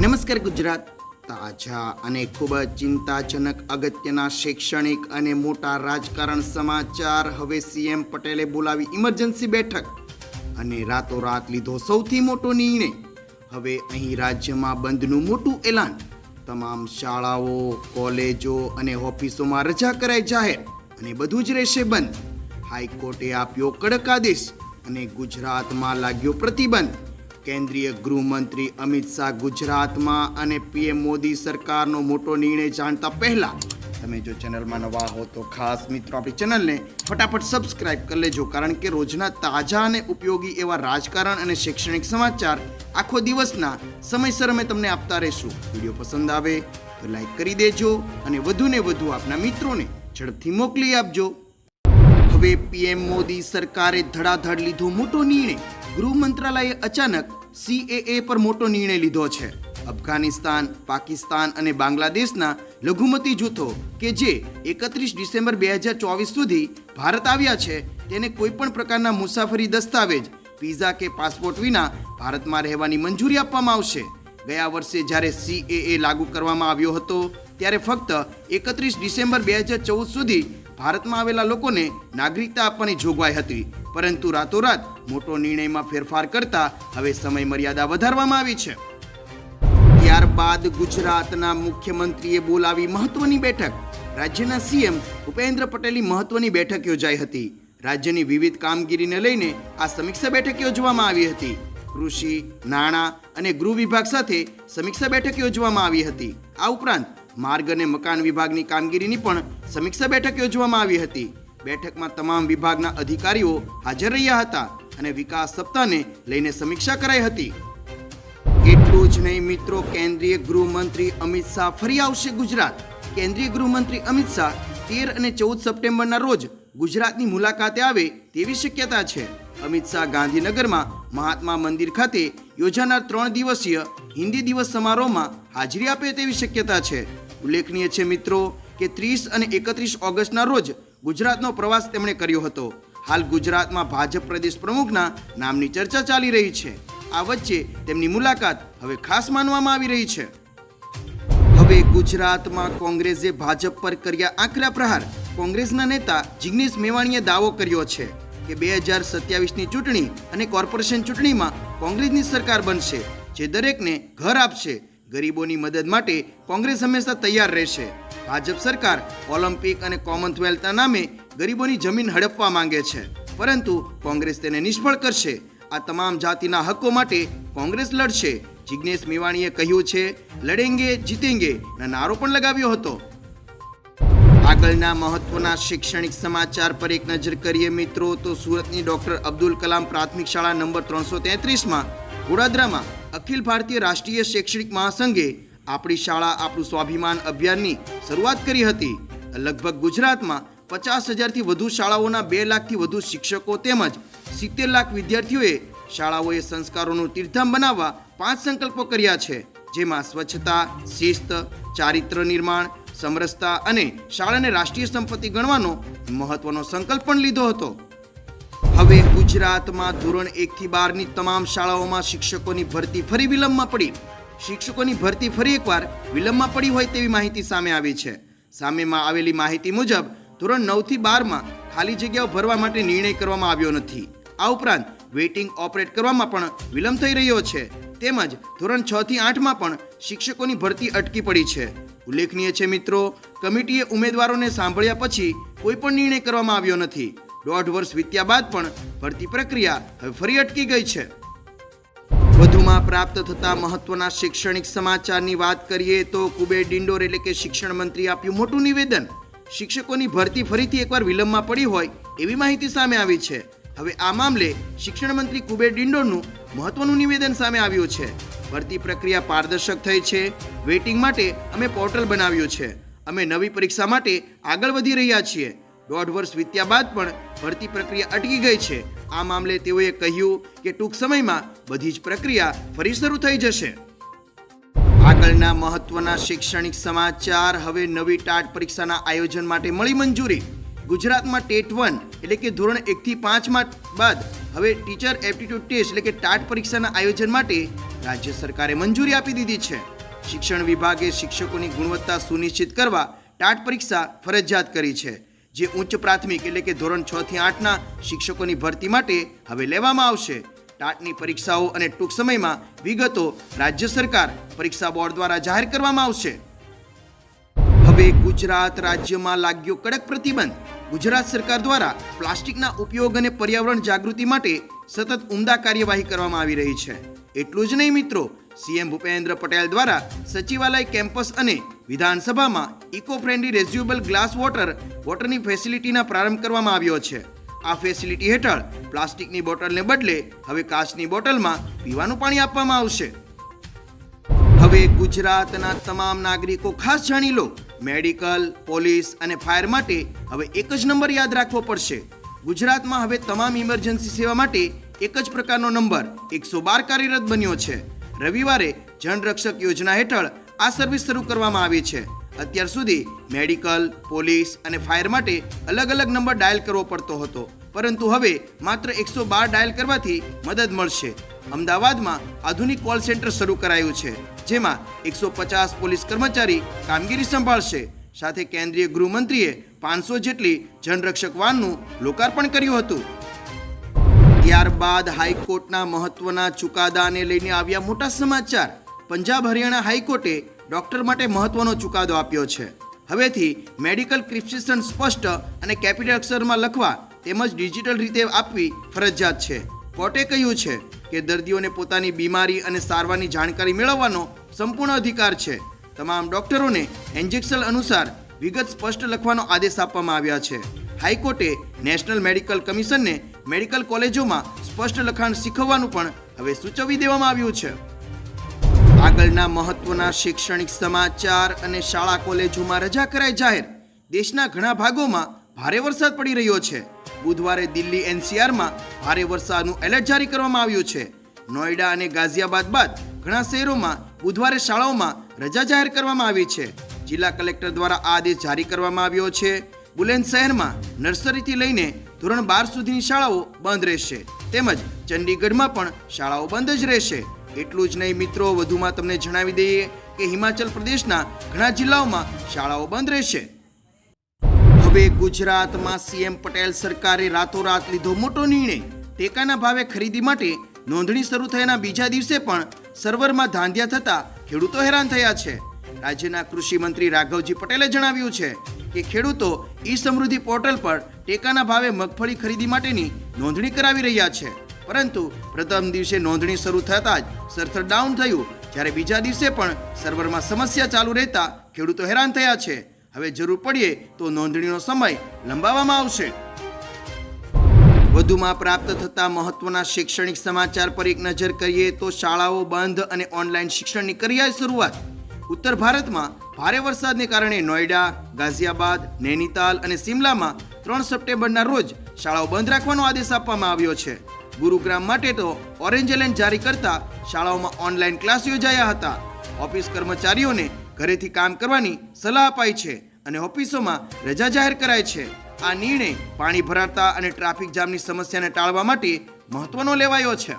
નમસ્કાર ગુજરાત. તાજા અને ખૂબ જ ચિંતાજનક અગત્યના શૈક્ષણિક અને મોટા રાજકારણ સમાચાર હવે સીએમ પટેલે બોલાવી ઇમરજન્સી બેઠક અને રાતોરાત લીધો સૌથી મોટો નિર્ણય. હવે અહીં રાજ્યમાં બંધનું મોટું એલાન. તમામ શાળાઓ, કોલેજો અને ઓફિસોમાં રજા કરાઈ જાહેર અને બધું જ રહેશે બંધ. હાઈકોર્ટે આપ્યો કડક આદેશ અને ગુજરાતમાં લાગ્યો પ્રતિબંધ. કેન્દ્રીય ગૃહમંત્રી અમિત શાહ ગુજરાતમાં અને પીએમ મોદી સરકારનો મોટો નિર્ણય જાણતા પહેલા તમે જો ચેનલમાં નવા હો તો ખાસ મિત્રો આપણી ચેનલને ફટાફટ સબસ્ક્રાઇબ કરી લેજો, કારણ કે રોજના તાજા અને ઉપયોગી એવા રાજકારણ અને શૈક્ષણિક સમાચાર આખો દિવસના સમયસર અમે તમને આપતા રહીશું. વીડિયો પસંદ આવે તો લાઈક કરી દેજો અને વધુને વધુ આપના મિત્રોને ઝડપથી મોકલી આપજો. હવે પીએમ મોદી સરકારે ધડાધડ લીધો મોટો નિર્ણય. ગૃહ મંત્રાલયે અચાનક સીએએ પર મોટો નિર્ણય લીધો છે. અફઘાનિસ્તાન, પાકિસ્તાન અને બાંગ્લાદેશના લઘુમતી જૂથો કે જે એકત્રીસ ડિસેમ્બર બે હજાર ચોવીસ સુધી ભારત આવ્યા છે, તેને કોઈ પણ પ્રકારના મુસાફરી દસ્તાવેજ, વિઝા કે પાસપોર્ટ વિના ભારતમાં રહેવાની મંજૂરી આપવામાં આવશે. ગયા વર્ષે જ્યારે સીએએ લાગુ કરવામાં આવ્યો હતો, ત્યારે ફક્ત એકત્રીસ ડિસેમ્બર બે હજાર ચૌદ સુધી ભારતમાં આવેલા લોકોને નાગરિકતા આપવાની જોગવાઈ હતી. પરંતુ રાતોરાત મોટો નિર્ણયમાં ફેરફાર કરતા હવે સમય મર્યાદા વધારવામાં આવી છે. ત્યારબાદ ગુજરાતના મુખ્યમંત્રીએ બોલાવી મહત્વની બેઠક. રાજ્યના સીએમ ઉપેન્દ્ર પટેલની મહત્વની બેઠક યોજાઈ હતી. રાજ્યની વિવિધ કામગીરીને લઈને આ સમીક્ષા બેઠક યોજવામાં આવી હતી. કૃષિ, નાણાં અને ગૃહ વિભાગ સાથે સમીક્ષા બેઠક યોજવામાં આવી હતી. આ ઉપરાંત માર્ગ અને મકાન વિભાગની કામગીરીની પણ સમીક્ષા બેઠક યોજવામાં આવી હતી. બેઠકમાં તમામ વિભાગના અધિકારીઓ હાજર રહ્યા હતા. અને વિકાસ સપ્તાહને લઈને સમીક્ષા કરાઈ હતી. એટલું જ નહીં મિત્રો, કેન્દ્રીય ગૃહમંત્રી અમિત શાહ ફરી આવશે ગુજરાત. કેન્દ્રીય ગૃહમંત્રી અમિત શાહ તેર અને ચૌદ સપ્ટેમ્બરના રોજ ગુજરાતની મુલાકાતે આવે તેવી શક્યતા છે. અમિત શાહ ગાંધીનગરમાં મહાત્મા મંદિર ખાતે યોજાનાર ત્રણ દિવસીય હિન્દી દિવસ સમારોહમાં હાજરી આપે તેવી શક્યતા છે. ઉલ્લેખનીય છે મિત્રો કે ત્રીસ અને એકત્રીસ ઓગસ્ટના રોજ ગુજરાતનો પ્રવાસ તેમણે કર્યો હતો. હાલ ગુજરાતમાં ભાજપ પ્રદેશ પ્રમુખના નામની ચર્ચા ચાલી રહી છે. આ વચ્ચે તેમની મુલાકાત હવે ખાસ માનવામાં આવી રહી છે. હવે ગુજરાતમાં કોંગ્રેસે ભાજપ પર કર્યા આકરા પ્રહાર. કોંગ્રેસના નેતા જિગ્નેશ મેવાણીએ દાવો કર્યો છે કે બે હજાર સત્યાવીસની ચૂંટણી અને કોર્પોરેશન ચૂંટણીમાં કોંગ્રેસની સરકાર બનશે, જે દરેકને ઘર આપશે. ગરીબોની મદદ માટે કોંગ્રેસ હંમેશા તૈયાર રહેશે. ભાજપ સરકાર ઓલિમ્પિક અને કોમનવેલ્થના નામે ગરીબોની જમીન હડપવા માંગે છે. પરંતુ કોંગ્રેસ તેને નિષ્ફળ કરશે. આ તમામ જાતિના હકો માટે કોંગ્રેસ લડશે. જિગ્નેશ મેવાણીએ કહ્યું છે, લડેંગે, જીતેંગે નારો પણ લગાવ્યો હતો. આગળના મહત્વના શૈક્ષણિક સમાચાર પર એક નજર કરીએ મિત્રો, તો સુરતની ડોક્ટર અબ્દુલ કલામ પ્રાથમિક શાળા નંબર ત્રણસો તેત્રીસમાં ગોડાદરામાં અખિલ ભારતીય રાષ્ટ્રીય શૈક્ષણિક મહાસંઘે આપણી શાળા આપણું સ્વાભિમાન અભિયાનની શરૂઆત કરી હતી. લગભગ ગુજરાતમાં પચાસ હજારથી વધુ શાળાઓના બે લાખથી વધુ શિક્ષકો તેમજ સિત્તેર લાખ વિદ્યાર્થીઓએ શાળાઓએ સંસ્કારોનું તીર્થમ બનાવવા પાંચ સંકલ્પો કર્યા છે, જેમાં સ્વચ્છતા, શિસ્ત, ચારિત્ર નિર્માણ, સમરસતા અને શાળાને રાષ્ટ્રીય સંપત્તિ ગણવાનો મહત્વનો સંકલ્પ પણ લીધો હતો. હવે ગુજરાતમાં ધોરણ એકથી બારની તમામ શાળાઓમાં શિક્ષકોની ભરતી ફરી વિલંબમાં પડી. શિક્ષકોની ભરતી ફરી એકવાર વિલંબમાં પડી હોય તેવી માહિતી સામે આવી છે. સામેમાં આવેલી માહિતી મુજબ ધોરણ નવથી બારમાં ખાલી જગ્યાઓ ભરવા માટે નિર્ણય કરવામાં આવ્યો નથી. આ ઉપરાંત વેઇટિંગ ઓપરેટ કરવામાં પણ વિલંબ થઈ રહ્યો છે. તેમજ ધોરણ છ થી આઠમાં પણ શિક્ષકોની ભરતી અટકી પડી છે. ઉલ્લેખનીય છે મિત્રો, કમિટીએ ઉમેદવારોને સાંભળ્યા પછી કોઈ પણ નિર્ણય કરવામાં આવ્યો નથી. દોઢ વર્ષ વીત્યા બાદ પણ ભરતી પ્રક્રિયા હવે ફરી અટકી ગઈ છે. વધુમાં પ્રાપ્ત થતા મહત્વના શૈક્ષણિક સમાચારની વાત કરીએ તો કુબેર ડિંડોર એટલે કે શિક્ષણ મંત્રી આપ્યું મોટું નિવેદન. શિક્ષકોની ભરતી ફરીથી એકવાર વિલંબમાં પડી હોય એવી માહિતી સામે આવી છે. હવે આ મામલે શિક્ષણ મંત્રી કુબેર ડિંડોરનું મહત્વનું નિવેદન સામે આવ્યું છે. ભરતી પ્રક્રિયા પારદર્શક થઈ છે. વેઇટિંગ માટે અમે પોર્ટલ બનાવ્યું છે. અમે નવી પરીક્ષા માટે આગળ વધી રહ્યા છીએ. દોઢ વર્ષ વીત્યા બાદ પણ ભરતી પ્રક્રિયા અટકી ગઈ છે. આ મામલે તેઓએ કહ્યું કે ટૂંક સમયમાં બધી જ પ્રક્રિયા ફરી શરૂ થઈ જશે. આગળના મહત્વના શૈક્ષણિક સમાચાર હવે નવી ટાટ પરીક્ષાના આયોજન માટે મળી મંજૂરી. ગુજરાતમાં ટેટ વન એટલે કે ધોરણ એકથી પાંચમાં બાદ હવે ટીચર એપ્ટિટ્યૂડ ટેસ્ટ એટલે કે ટાટ પરીક્ષાના આયોજન માટે રાજ્ય સરકારે મંજૂરી આપી દીધી છે. શિક્ષણ વિભાગે શિક્ષકોની ગુણવત્તા સુનિશ્ચિત કરવા ટાટ પરીક્ષા ફરજિયાત કરી છે. જે ઉચ્ચ પ્રાથમિક એટલે કે ધોરણ છ થી આઠના શિક્ષકોની ભરતી માટે હવે લેવામાં આવશે. ટાટની પરીક્ષાઓ અને ટૂંક સમયમાં વિગતો રાજ્ય સરકાર પરીક્ષા બોર્ડ દ્વારા જાહેર કરવામાં આવશે. હવે ગુજરાત રાજ્યમાં લાગ્યો કડક પ્રતિબંધ. ગુજરાત સરકાર દ્વારા પ્લાસ્ટિકના ઉપયોગ અને પર્યાવરણ જાગૃતિ માટે સતત ઉમદા કાર્યવાહી કરવામાં આવી રહી છે. એટલું જ નહીં મિત્રો, સીએમ ભૂપેન્દ્ર પટેલ દ્વારા સચિવાલય કેમ્પસ અને વિધાનસભામાં eco friendly reusable glass water વોટરની ફેસિલિટીના પ્રારંભ કરવામાં આવ્યો છે. આ ફેસિલિટી હેઠળ પ્લાસ્ટિકની બોટલને બદલે હવે કાચની બોટલમાં પીવાનું પાણી આપવામાં આવશે. હવે ગુજરાતના તમામ નાગરિકો ખાસ જાણી લો. મેડિકલ, પોલીસ અને ફાયર માટે હવે એક જ નંબર યાદ રાખવો પડશે. ગુજરાતમાં હવે તમામ ઇમરજન્સી સેવા માટે એક જ પ્રકારનો નંબર, એકસો બાર કાર્યરત બન્યો છે. રવિવારે જનરક્ષક યોજના હેઠળ આ સર્વિસ શરૂ કરવામાં આવી છે. અત્યાર સુધી મેડિકલ, પોલીસ અને ફાયર માટે અલગ અલગ નંબર ડાયલ કરવો પડતો હતો. પરંતુ હવે માત્ર એકસો બાર ડાયલ કરવાથી મદદ મળશે. અમદાવાદમાં આધુનિક કોલ સેન્ટર શરૂ કરાયું છે, જેમાં એકસો પચાસ પોલીસ કર્મચારી કામગીરી સંભાળશે. સાથે કેન્દ્રીય ગૃહમંત્રીએ પાંચસો જેટલી જનરક્ષક વાનનું લોકાર્પણ કર્યું હતું. ત્યારબાદ હાઈકોર્ટના મહત્વના ચુકાદાને લઈને આવ્યા મોટા સમાચાર. પંજાબ હરિયાણા હાઈકોર્ટે ડોક્ટર માટે મહત્વનો ચુકાદો આપ્યો છે. હવેથી મેડિકલ પ્રિસ્ક્રિપ્શન સ્પષ્ટ અને કેપિટલ અક્ષરમાં લખવા તેમજ ડિજિટલ રીતે આપવી ફરજિયાત છે. કોર્ટે કહ્યું છે કે દર્દીઓને પોતાની બીમારી અને સારવારની જાણકારી મેળવવાનો સંપૂર્ણ અધિકાર છે. તમામ ડોક્ટરોને એન્જેક્શન અનુસાર વિગત સ્પષ્ટ લખવાનો આદેશ આપવામાં આવ્યા છે. હાઈકોર્ટે નેશનલ મેડિકલ કમિશનને મેડિકલ કોલેજોમાં સ્પષ્ટ લખાણ શીખવવાનું પણ હવે સૂચવી દેવામાં આવ્યું છે. આગળના મહત્વના શૈક્ષણિક સમાચાર અને શાળા કોલેજોમાં રજા કરાઈ જાહેર. દેશના ઘણા ભાગોમાં ભારે વરસાદ પડી રહ્યો છે. બુધવારે દિલ્હી એનસીઆરમાં ભારે વરસાદનું એલર્ટ જારી કરવામાં આવ્યું છે. નોઈડા અને ગાઝિયાબાદ બાદ ઘણા શહેરોમાં બુધવારે શાળાઓમાં રજા જાહેર કરવામાં આવી છે. જિલ્લા કલેક્ટર દ્વારા આ આદેશ જારી કરવામાં આવ્યો છે. બુલેન્દ શહેરમાં નર્સરીથી લઈને ધોરણ બાર સુધીની શાળાઓ બંધ રહેશે. તેમજ ચંડીગઢમાં પણ શાળાઓ બંધ જ રહેશે. એટલું જ નહીં મિત્રો, વધુમાં તમને જણાવી દઈએ કે હિમાચલ પ્રદેશના ઘણા જિલ્લાઓમાં શાળાઓ બંધ રહેશે. હવે ગુજરાતમાં સીએમ પટેલ સરકારે રાતોરાત લીધો મોટો નિર્ણય. ટેકાના ભાવે ખરીદી માટે નોંધણી શરૂ થયાના બીજા દિવસે પણ સર્વરમાં ધાંધ્યા થતા ખેડૂતો હેરાન થયા છે. રાજ્યના કૃષિ મંત્રી રાઘવજી પટેલે જણાવ્યું છે કે ખેડૂતો ઈ સમૃદ્ધિ પોર્ટલ પર ટેકાના ભાવે મગફળી ખરીદી માટેની નોંધણી કરાવી રહ્યા છે. પરંતુ પ્રથમ દિવસે નોંધણી શરૂ થતાં જ સર્વર ડાઉન થયું. જ્યારે બીજા દિવસે પણ સર્વરમાં સમસ્યા ચાલુ રહેતા ખેડૂતો હેરાન થયા છે. હવે જરૂર પડીએ તો નોંધણીનો સમય લંબાવવામાં આવશે. વધુમાં પ્રાપ્ત થતા મહત્વના શૈક્ષણિક સમાચાર પર એક નજર કરીએ તો શાળાઓ બંધ અને ઓનલાઈન શિક્ષણની કરી શરૂઆત. ઉત્તર ભારતમાં ભારે વરસાદને કારણે નોઈડા, ગાઝિયાબાદ, નૈનીતાલ અને સિમલામાં ત્રણ સપ્ટેમ્બરના રોજ શાળાઓ બંધ રાખવાનો આદેશ આપવામાં આવ્યો છે. ગુરુગ્રામ માટે તો ઓરેન્જ એલર્ટ જારી કરતા શાળાઓમાં ઓનલાઈન ક્લાસ યોજાયા હતા. ઓફિસ કર્મચારીઓને ઘરેથી કામ કરવાની સલાહ અપાઈ છે અને ઓફિસોમાં રજા જાહેર કરાય છે. આ નિર્ણય પાણી ભરાતા અને ટ્રાફિક જામની સમસ્યાને ટાળવા માટે મહત્વનો લેવાયો છે.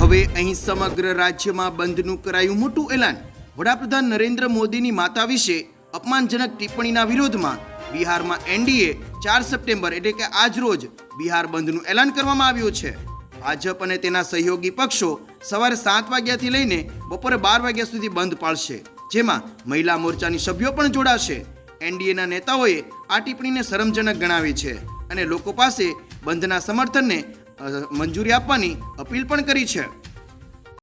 હવે અહીં સમગ્ર રાજ્યમાં બંધનું કરાયું મોટું એલાન. વડાપ્રધાન નરેન્દ્ર મોદીની માતા વિશે અપમાનજનક ટિપ્પણીના વિરોધમાં બિહારમાં એનડીએ ચાર સપ્ટેમ્બર એટલે કે આજ રોજ બિહાર બંધનું એલાન કરવામાં આવ્યું છે. ભાજપ અને તેના સહયોગી પક્ષો સવારે સાત વાગ્યાથી લઈને બપોરે બાર વાગ્યા સુધી બંધ પાળશે જેમાં મહિલા મોરચાની સભ્યો પણ જોડાશે. એનડીએના નેતાઓએ આ ટિપ્પણીને શરમજનક ગણાવી છે અને લોકો પાસે બંધના સમર્થનને મંજૂરી આપવાની અપીલ પણ કરી છે.